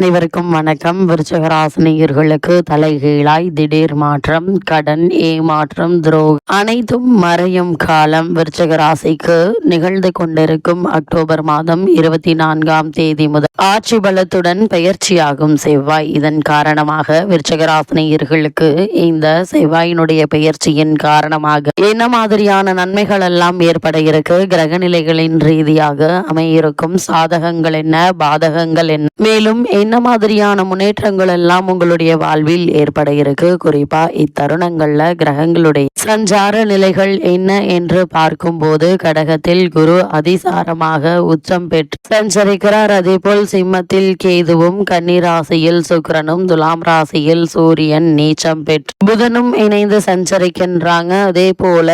அனைவருக்கும் வணக்கம். விருச்சகராசினியர்களுக்கு தலைகீழாய் திடீர் மாற்றம் கடன் ஏமாற்றம் துரோகம் அனைத்தும் மறையும் காலம். விருச்சகராசிக்கு நிகழ்ந்து கொண்டிருக்கும் அக்டோபர் மாதம் இருபத்தி நான்காம் தேதி முதல் ஆட்சி பலத்துடன் பெயர்ச்சியாகும் செவ்வாய். இதன் காரணமாக விருச்சகராசினியர்களுக்கு இந்த செவ்வாயினுடைய பெயர்ச்சியின் காரணமாக என்ன மாதிரியான நன்மைகள் எல்லாம் ஏற்பட இருக்கு? கிரக நிலைகளின் ரீதியாக அமையிருக்கும் சாதகங்கள் என்ன? பாதகங்கள் என்ன? மேலும் என்ன மாதிரியான முன்னேற்றங்கள் எல்லாம் உங்களுடைய வாழ்வில் ஏற்பட இருக்கு? குறிப்பா இத்தருணங்கள்ல கிரகங்களுடைய சஞ்சார நிலைகள் என்ன என்று பார்க்கும்போது கடகத்தில் குரு அதிசாரமாக உச்சம் பெற்று சஞ்சரிக்கிறார். அதே போல் சிம்மத்தில் கேதுவும் கன்னிராசியில் ராசியில் சுக்கிரனும் துலாம் ராசியில் சூரியன் நீச்சம் பெற்று புதனும் இணைந்து சஞ்சரிக்கின்றாங்க. அதே போல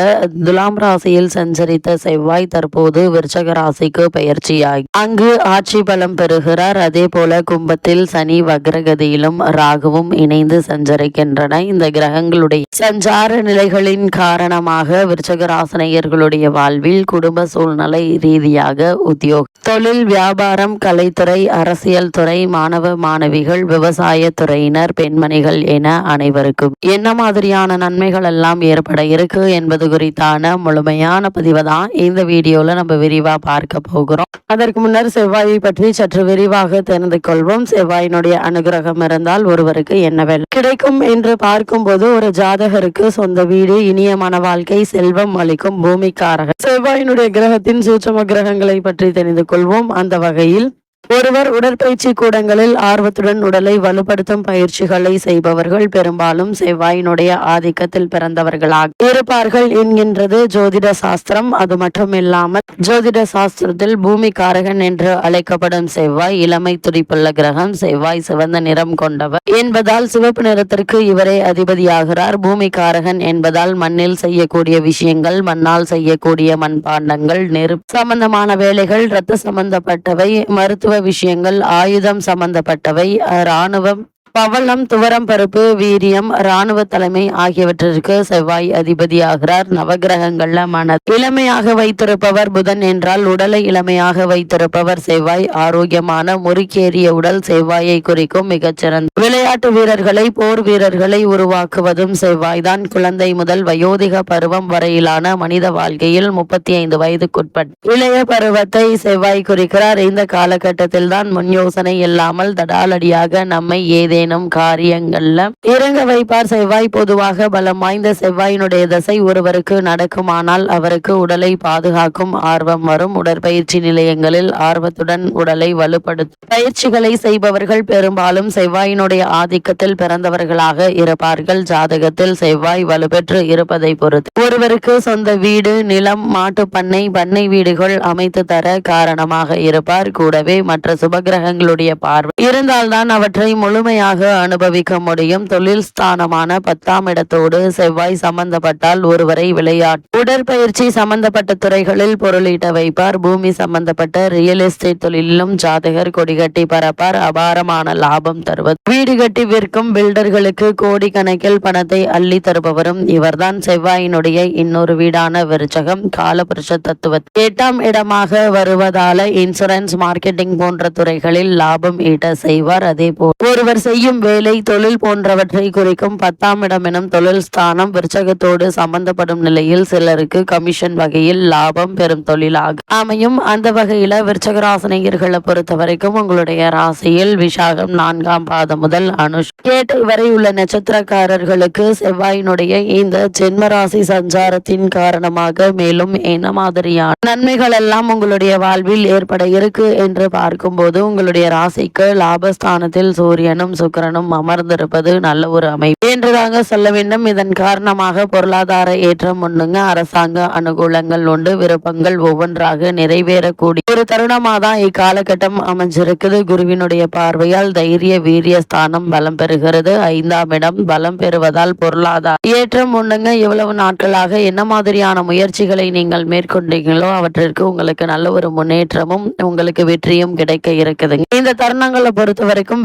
துலாம் ராசியில் சஞ்சரித்த செவ்வாய் தற்போது விருச்சக ராசிக்கு பயிற்சியாகி அங்கு ஆட்சி பலம் பெறுகிறார். அதே போல கும்பத்தில் சனி வக்ரகதியிலும் ராகுவும் இணைந்து சஞ்சரிக்கின்றன. இந்த கிரகங்களுடைய சஞ்சார நிலைகளில் நிலைகளின் காரணமாக விருச்சகராசனையர்களுடைய வாழ்வில் குடும்ப சூழ்நிலை ரீதியாக உத்தியோக தொழில் வியாபாரம் கலைத்துறை அரசியல் துறை மாணவ மாணவிகள் விவசாய துறையினர் பெண்மணிகள் என அனைவருக்கும். என்ன மாதிரியான நன்மைகள் எல்லாம் ஏற்பட இருக்கு என்பது குறித்தான முழுமையான பதிவை தான் இந்த வீடியோல நம்ம விரிவா பார்க்க போகிறோம். அதற்கு முன்னர் செவ்வாயை பற்றி சற்று விரிவாக தெரிந்து கொள்வோம். செவ்வாயினுடைய அனுகிரகம் இருந்தால் ஒருவருக்கு என்ன வேலை கிடைக்கும் என்று பார்க்கும்போது ஒரு ஜாதகருக்கு சொந்த வீடு இனியமான வாழ்க்கை செல்வம் அளிக்கும் பூமிக்காரக செவ்வாயினுடைய கிரகத்தின் சூட்சம கிரகங்களை பற்றி தெரிந்து கொள்வோம். அந்த வகையில் ஒருவர் உடற்பயிற்சி கூடங்களில் ஆர்வத்துடன் உடலை வலுப்படுத்தும் பயிற்சிகளை செய்பவர்கள் பெரும்பாலும் செவ்வாயினுடைய ஆதிக்கத்தில் பிறந்தவர்களாக இருப்பார்கள் என்கின்றது ஜோதிட சாஸ்திரம். அது மட்டுமில்லாமல் ஜோதிட சாஸ்திரத்தில் பூமி காரகன் என்று அழைக்கப்படும் செவ்வாய் இளமை துடிப்புள்ள கிரகம் செவ்வாய் சிவந்த நிறம் கொண்டவர் என்பதால் சிவப்பு நிறத்திற்கு இவரே அதிபதியாகிறார். பூமி காரகன் என்பதால் மண்ணில் செய்யக்கூடிய விஷயங்கள் மண்ணால் செய்யக்கூடிய மண்பாண்டங்கள் நெருப்பு சம்பந்தமான வேலைகள் இரத்த சம்பந்தப்பட்டவை மருத்துவ விஷயங்கள் ஆயுதம் சம்பந்தப்பட்டவை இராணுவம் பவளம் துவரம் பருப்பு வீரியம் இராணுவ தலைமை ஆகியவற்றிற்கு செவ்வாய் அதிபதியாகிறார். நவகிரகங்கள்ல மன இளமையாக வைத்திருப்பவர் புதன் என்றால் உடலை இளமையாக வைத்திருப்பவர் செவ்வாய். ஆரோக்கியமான முறுக்கேறிய உடல் செவ்வாயை குறிக்கும் மிகச்சிறந்த விளையாட்டு வீரர்களை போர் வீரர்களை உருவாக்குவதும் செவ்வாய் தான் குழந்தை முதல் வயோதிக பருவம் வரையிலான மனித வாழ்க்கையில் முப்பத்தி ஐந்து வயதுக்குட்பட்ட இளைய பருவத்தை செவ்வாய் குறிக்கிறார். இந்த காலகட்டத்தில் தான் முன் யோசனை இல்லாமல் தடாலடியாக நம்மை ஏதேனும் காரியங்கள்ல இறங்க வைப்பார். செவ்வாய் பொதுவாக பலம் வாய்ந்த செவ்வாயினுடைய தசை ஒருவருக்கு நடக்குமானால் அவருக்கு உடலை பாதுகாக்கும் ஆர்வம் வரும். உடற்பயிற்சி நிலையங்களில் ஆர்வத்துடன் உடலை வலுப்படுத்தும். பயிற்சிகளை செய்பவர்கள் பெரும்பாலும் செவ்வாயினுடைய ஆதிக்கத்தில் பிறந்தவர்களாக இருப்பார்கள். ஜாதகத்தில் செவ்வாய் வலுப்பெற்று இருப்பதை பொறுத்து. ஒருவருக்கு சொந்த வீடு நிலம் மாட்டு பண்ணை பண்ணை வீடுகள் அமைத்து தர காரணமாக இருப்பார். கூடவே மற்ற சுபகிரகங்களுடைய பார்வை. இருந்தால்தான் அவற்றை முழுமையாக அனுபவிக்க முடியும். தொழில் ஸ்தானமான பத்தாம் இடத்தோடு செவ்வாய் சம்பந்தப்பட்டால் ஒருவரை விளையாட்டு உடற்பயிற்சி சம்பந்தப்பட்ட துறைகளில் பொருளீட்ட வைப்பார். பூமி சம்பந்தப்பட்ட ரியல் எஸ்டேட் தொழிலிலும் ஜாதகர் கொடிகட்டி பரப்பார். அபாரமான லாபம் தருவது. வீடு கட்டி விற்கும் பில்டர்களுக்கு கோடிக்கணக்கில் பணத்தை அள்ளி தருபவரும் இவர்தான். செவ்வாயினுடைய இன்னொரு வீடான விருச்சகம் காலபுருஷ தத்துவ எட்டாம் இடமாக வருவதால இன்சூரன்ஸ் மார்க்கெட்டிங் போன்ற துறைகளில் லாபம் ஈட்ட செய்வார். அதே போல் ஒருவர் செய்யும் வேலை தொழில் போன்றவற்றை குறிக்கும் பத்தாம் இடம் எனும் தொழில் ஸ்தானம் விருச்சகத்தோடு சம்பந்தப்படும் நிலையில் சிலருக்கு கமிஷன் வகையில் லாபம் பெறும் தொழிலாக அமையும். அந்த வகையில விருச்சகராசனையர்களை பொறுத்த வரைக்கும் உங்களுடைய ராசியில் விசாகம் நான்காம் பாதம் முதல் அனுஷ். கேட்டை வரை உள்ள நட்சத்திரக்காரர்களுக்கு செவ்வாயினுடைய இந்த ஜென்ம ராசி சஞ்சாரத்தின் காரணமாக மேலும் என்ன மாதிரியான நன்மைகள் எல்லாம் உங்களுடைய வாழ்வில் ஏற்பட இருக்கு என்று பார்க்கும்போது உங்களுடைய ராசிக்கு லாபஸ்தானத்தில் சூரியனும் சுக்கரனும் அமர்ந்திருப்பது நல்ல ஒரு அமைப்பு. என்றுதாங்க சொல்ல வேண்டும். இதன் காரணமாக பொருளாதார ஏற்றம் ஒண்ணுங்க அரசாங்க அனுகூலங்கள் உண்டு. விருப்பங்கள் ஒவ்வொன்றாக நிறைவேறக்கூடிய ஒரு தருணமாக தான் இக்காலகட்டம் அமைஞ்சிருக்குது. குருவினுடைய பார்வையால் தைரிய வீரிய ஸ்தானம் பலம் பெறுகிறது. ஐந்தாம் இடம் பலம் பெறுவதால் பொருளாதார ஏற்றம் உண்டுங்க இவ்வளவு நாட்களாக என்ன மாதிரியான முயற்சிகளை நீங்கள் மேற்கொண்டீங்களோ அவற்றிற்கு உங்களுக்கு நல்ல ஒரு முன்னேற்றமும் உங்களுக்கு வெற்றியும் கிடைக்க இருக்குதுங்க. இந்த தருணங்களை பொறுத்த வரைக்கும்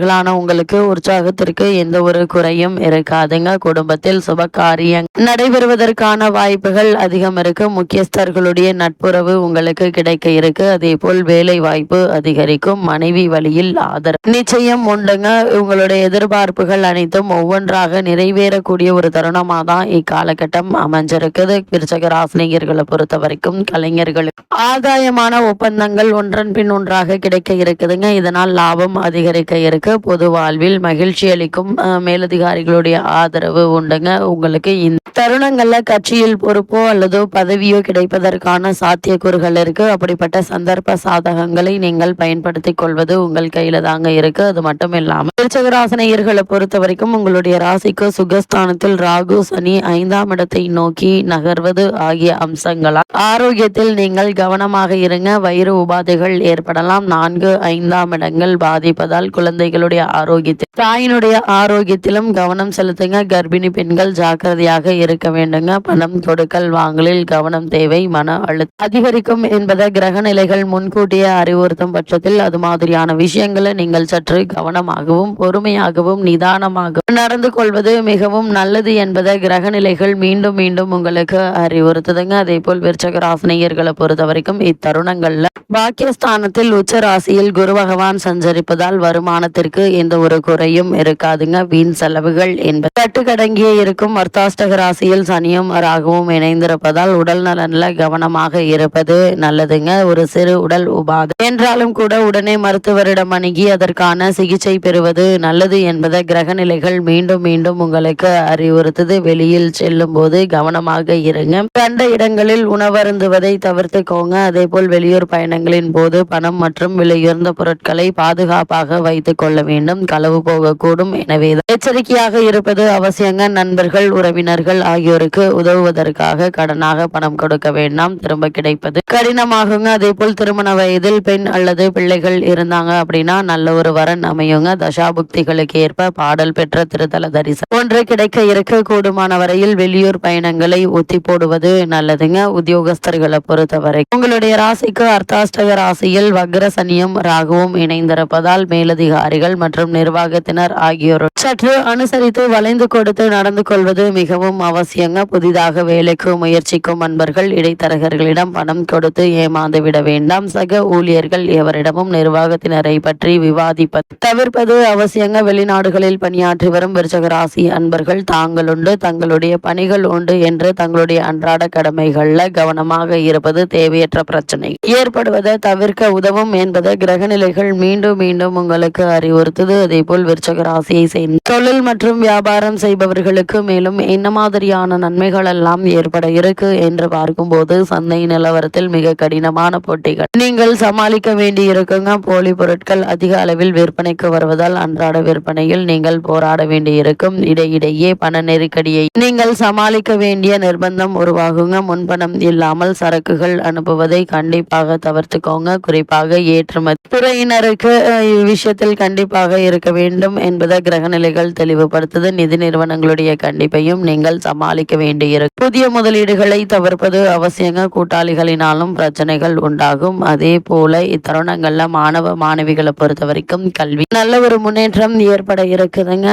நண்பர்களான உங்களுக்கு உற்சாகத்திற்கு எந்த ஒரு குறையும் இருக்காதுங்க. குடும்பத்தில் சுப காரியம் நடைபெறுவதற்கான வாய்ப்புகள் அதிகம் இருக்கு. முக்கியஸ்தர்களுடைய நட்புறவு உங்களுக்கு கிடைக்க இருக்கு. அதே போல் வேலை வாய்ப்பு அதிகரிக்கும். மனைவி வழியில் ஆதரவு நிச்சயம் உண்டுங்க. உங்களுடைய எதிர்பார்ப்புகள் அனைத்தும் ஒவ்வொன்றாக நிறைவேறக்கூடிய ஒரு தருணமாக தான் இக்காலகட்டம் அமைஞ்சிருக்குது. விருச்சக ராசினியர்களை பொறுத்த வரைக்கும் கலைஞர்களுக்கு ஆதாயமான ஒப்பந்தங்கள் ஒன்றன் பின் ஒன்றாக கிடைக்க இருக்குதுங்க. இதனால் லாபம் அதிகரிக்க இருக்கு. பொது வாழ்வில் மகிழ்ச்சி அளிக்கும் மேலதிகாரிகளுடைய ஆதரவு உண்டுங்க. உங்களுக்கு இந்த தருணங்கள்ல கட்சியில் பொறுப்போ அல்லது பதவியோ கிடைப்பதற்கான சாத்தியக்கூறுகள் இருக்கு. அப்படிப்பட்ட சந்தர்ப்ப சாதகங்களை நீங்கள் பயன்படுத்திக் கொள்வது உங்கள் கையில தாங்க இருக்கு. அது மட்டும் இல்லாம திருச்சகராசனையர்களை பொறுத்த வரைக்கும் உங்களுடைய ராசிக்கு சுகஸ்தானத்தில் ராகு சனி ஐந்தாம் இடத்தை நோக்கி நகர்வது ஆகிய அம்சங்களால் ஆரோக்கியத்தில் நீங்கள் கவனமாக இருங்க. வயிறு உபாதைகள் ஏற்படலாம். நான்கு ஐந்தாம் இடங்கள் பாதிப்பதால் குழந்தைகள் குழந்தைகளுடைய ஆரோக்கியத்தை தாயினுடைய ஆரோக்கியத்திலும் கவனம் செலுத்துங்க. கர்ப்பிணி பெண்கள் ஜாக்கிரதையாக இருக்க வேண்டுங்க. பணம் கொடுக்கல் வாங்கலில் கவனம் தேவை மன அழுத்தம் அதிகரிக்கும் என்பதை கிரக நிலைகள் முன்கூட்டியே அறிவுறுத்தும் பட்சத்தில் அது மாதிரியான விஷயங்களை நீங்கள் சற்று கவனமாகவும் பொறுமையாகவும் நிதானமாகவும் நடந்து கொள்வது மிகவும் நல்லது என்பதை கிரக நிலைகள் மீண்டும் மீண்டும் உங்களுக்கு அறிவுறுத்துதுங்க. அதே போல் விருச்சக ராசினியர்களை பொறுத்த வரைக்கும் இத்தருணங்கள்ல பாக்கியஸ்தானத்தில் உச்ச ராசியில் குரு பகவான் சஞ்சரிப்பதால் வருமானத்திற்கு எந்த ஒரு குறையும் இருக்காதுங்க. வீண் செலவுகள் என்பது கட்டுக்கடங்கிய இருக்கும். அர்த்தாஷ்டக ராசியில் சனியும் ராகுவும் இணைந்திருப்பதால் உடல் நலன்ல கவனமாக இருப்பது நல்லதுங்க. ஒரு சிறு உடல் உபாதை. என்றாலும் கூட உடனே மருத்துவரிடம் அணுகி அதற்கான சிகிச்சை பெறுவது நல்லது என்பதை கிரக நிலைகள் மீண்டும் மீண்டும் உங்களுக்கு அறிவுறுத்துது. வெளியில் செல்லும் போது கவனமாக இருங்க. கண்ட இடங்களில் உணவருந்துவதை தவிர்த்துக்கோங்க. அதே போல் வெளியூர் பயணங்களின் போது பணம் மற்றும் விலையுயர்ந்த பொருட்களை பாதுகாப்பாக வைத்துக் கொள்ள வேண்டும் களவு போகக்கூடும். எனவே எச்சரிக்கையாக இருப்பது அவசியங்க. நண்பர்கள் உறவினர்கள் ஆகியோருக்கு உதவுவதற்காக கடனாக பணம் கொடுக்க வேண்டாம். திரும்ப கிடைப்பது கடினமாகுங்க. அதே போல் திருமண வயதில் பெண் அல்லது பிள்ளைகள் இருந்தாங்க அப்படின்னா நல்ல ஒரு வரன் அமையுங்க. தசாபுக்திகளுக்கு ஏற்ப பாடல் பெற்ற திருத்தல தரிசனம். ஒன்று கிடைக்க இருக்க கூடுமான வரையில் வெளியூர் பயணங்களை ஒத்தி போடுவது நல்லதுங்க. உத்தியோகஸ்தர்களை பொறுத்தவரை. உங்களுடைய ராசிக்கு அர்த்தாஷ்டக ராசியில் வக்ர சனியும் ராகுவும் இணைந்திருப்பதால் மேலதிகாரிகள் மற்றும் நிர்வாகத்தினர் ஆகியோர் சற்று அனுசரித்து வளைந்து கொடுத்து நடந்து கொள்வது மிகவும் அவசியங்க. புதிதாக வேலைக்கு முயற்சிக்கும் அன்பர்கள் இடைத்தரகர்களிடம் பணம் கொடுத்து ஏமாந்து விட வேண்டாம். சக ஊழியர்கள் எவரிடமும் நிர்வாகத்தினரை பற்றி விவாதிப்பது தவிர்ப்பது அவசியங்க. வெளிநாடுகளில் பணியாற்றி வரும் விருச்சக ராசி அன்பர்கள் தாங்களுண்டு. தங்களுடைய பணிகள் உண்டு என்று தங்களுடைய அன்றாட கடமைகள்ல கவனமாக இருப்பது தேவையற்ற பிரச்சனை. ஏற்படுவதை தவிர்க்க உதவும் என்பதை கிரகநிலைகள் மீண்டும் மீண்டும் உங்களுக்கு அறிவுறுத்துது. அதே போல் விருச்சக ராசியை சேர்ந்த தொழில் மற்றும் வியாபாரம் செய்பவர்களுக்கு மேலும் என்ன மாதிரியான நன்மைகள் எல்லாம் ஏற்பட இருக்கு என்று பார்க்கும்போது சந்தை நிலவரத்தில் மிக கடினமான போட்டிகள். நீங்கள் சமாளிக்க வேண்டி இருக்குங்க. போலி பொருட்கள் அதிக அளவில் விற்பனைக்கு வருவதால் அன்றாட விற்பனையில் நீங்கள் போராட வேண்டி இருக்கும். இடையிடையே பண நெருக்கடியை நீங்கள் சமாளிக்க வேண்டிய நிர்பந்தம் உருவாகுங்க. முன்பணம் இல்லாமல் சரக்குகள் அனுப்புவதை கண்டிப்பாக தவிர்த்துக்கோங்க. குறிப்பாக ஏற்றுமதி துறையினருக்கு விஷயத்தில் இவ்விஷயத்தில் கண்டிப்பாக இருக்க வேண்டும் என்பதை கிரகநிலைகள் தெளிவுபடுத்துது நிதி நிறுவனங்களுடைய கண்டிப்பையும் நீங்கள் சமாளிக்க வேண்டியிருக்கும். புதிய முதலீடுகளை தவிர்ப்பது அவசியங்க. கூட்டாளிகளினாலும் பிரச்சனைகள் உண்டாகும். அதே போல இத்தருணங்கள்ல மாணவ மாணவிகளை பொறுத்த வரைக்கும் கல்வி நல்ல ஒரு முன்னேற்றம் ஏற்பட இருக்குதுங்க.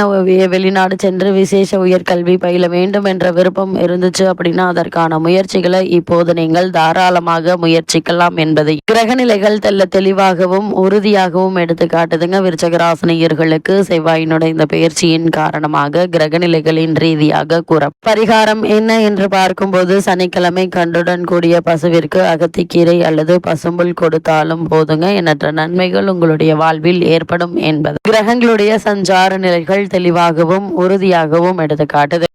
வெளிநாடு சென்று விசேஷ உயர்கல்வி பயில வேண்டும் என்ற விருப்பம் இருந்துச்சு அப்படின்னா அதற்கான முயற்சிகளை இப்போது நீங்கள் தாராளமாக முயற்சிக்கலாம் என்பதை. கிரகநிலைகள் தெல்ல தெளிவாகவும் உறுதியாகவும் எடுத்து காட்டுதுங்க விருச்சகராசனியர்களுக்கு செவ்வாயினுடைய இந்த பெயர் பயிற்சியின் காரணமாக கிரகநிலைகளின் ரீதியாக கூற பரிகாரம் என்ன என்று பார்க்கும்போது சனிக்கிழமை கண்டுடன் கூடிய பசுவிற்கு அகத்திக்கீரை அல்லது பசும்புல் கொடுத்தாலும் போதுங்க. எண்ணற்ற நன்மைகள் உங்களுடைய வாழ்வில் ஏற்படும் என்பது. கிரகங்களுடைய சஞ்சார நிலைகள் தெளிவாகவும் உறுதியாகவும் எடுத்து காட்டுது